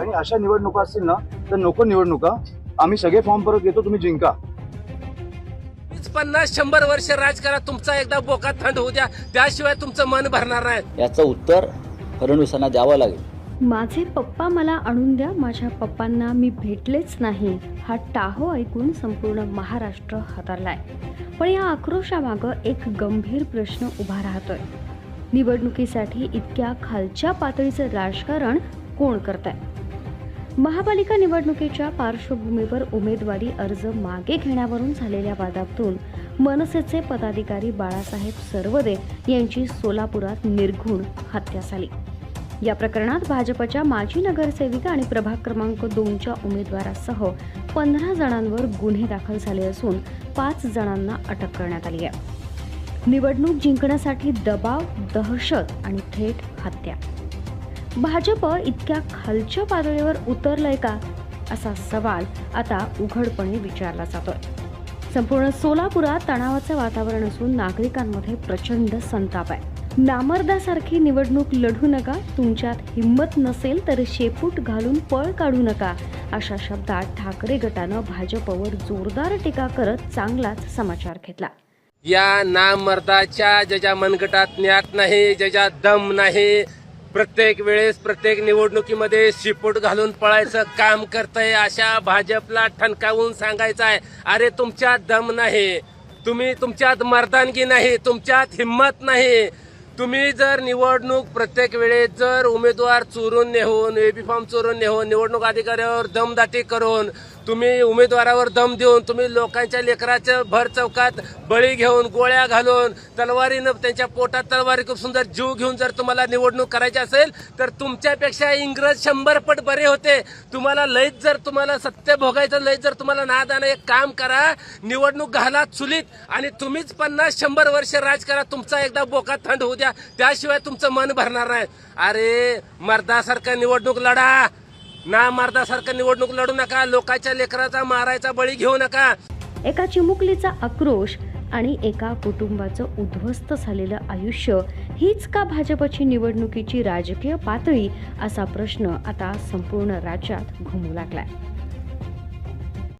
आणि अशा निवडणुका असतील ना तर नको निवडणुका. आम्ही सगळे फॉर्म परत घेतो तुम्ही जिंका. वीस पन्नास शंभर वर्ष राजकारण तुमचा एकदा बोका थंड होऊ द्या. त्याशिवाय तुमचं मन भरणार नाही. याचं उत्तर फडणवीसांना द्यावं लागेल. माझे पप्पा मला आणून द्या माझ्या पप्पांना मी भेटलेच नाही. हा टाहो ऐकून संपूर्ण महाराष्ट्र हादरलाय पण या आक्रोशामागं एक गंभीर प्रश्न उभा राहतोय. निवडणुकीसाठी इतक्या खालच्या पातळीचं राजकारण कोण करत आहे महापालिका निवडणुकीच्या पार्श्वभूमीवर उमेदवारी अर्ज मागे घेण्यावरून झालेल्या वादातून मनसेचे पदाधिकारी बाळासाहेब सर्वदे यांची सोलापुरात निर्घुण हत्या झाली. या प्रकरणात भाजपच्या माजी नगरसेविका आणि प्रभाग क्रमांक दोनच्या उमेदवारासह पंधरा जणांवर गुन्हे दाखल झाले असून पाच जणांना अटक करण्यात आली आहे. निवडणूक जिंकण्यासाठी दबाव दहशत आणि थेट हत्या. भाजप इतक्या खालच्या पातळीवर उतरलंय का? असा सवाल आता उघडपणे विचारला जातोय. संपूर्ण सोलापुरात तणावाचं वातावरण असून नागरिकांमध्ये प्रचंड संताप आहे. नामर्दासारखी निवडणूक लढू नका. तुमच्यात हिंमत नसेल तर शेपूट घालून पळ काढू नका अशा शब्दात ठाकरे गटानं भाजपवर जोरदार टीका करत चांगलाच समाचार घेतला. या नामर्दाच्या ज्याच्या मनगटात ज्ञात नाही ज्याच्या दम नाही. प्रत्येक वेळेस प्रत्येक निवडणुकीमध्ये शिपूट घालून पळायचं काम करतंय अशा भाजपला ठणकावून सांगायचं आहे. अरे तुमच्यात दम नाही. तुम्ही तुमच्यात मर्दानगी नाही तुमच्यात हिंमत नाही. तुम्ही जर निवडणूक प्रत्येक वेळेस जर उमेदवार चोरून नेहून एबी फॉर्म चोरून नेहून निवडणूक अधिकाऱ्यावर दमदाटी करून तुम्ही उमेदवारावर दम देऊन तुम्ही लोकांच्या लेकराच्या भर चौकात बळी घेऊन गोळ्या घालून तलवारीनं त्यांच्या पोटात तलवारी खूप सुंदर जीव घेऊन जर तुम्हाला निवडणूक करायची असेल तर तुमच्यापेक्षा इंग्रज शंभर पट बरे होते. तुम्हाला लयच जर तुम्हाला सत्य भोगायचं लयच जर तुम्हाला नाद एक काम करा. निवडणूक घाला चुलीत आणि तुम्हीच पन्नास शंभर वर्ष करा. तुमचा एकदा बोका थंड होऊ द्या. त्याशिवाय तुमचं मन भरणार नाही. अरे मर्दासारखं निवडणूक लढा. ना मर्दासारखं निवडणूक लढू नका लोकांच्या लेकराचा मारायचा बळी घेऊ नका. एका चिमुकलीचा आक्रोश आणि एका कुटुंबाचं उद्ध्वस्त झालेलं आयुष्य हीच का भाजपची निवडणुकीची राजकीय पातळी असा प्रश्न आता संपूर्ण राज्यात घुमू लागलाय.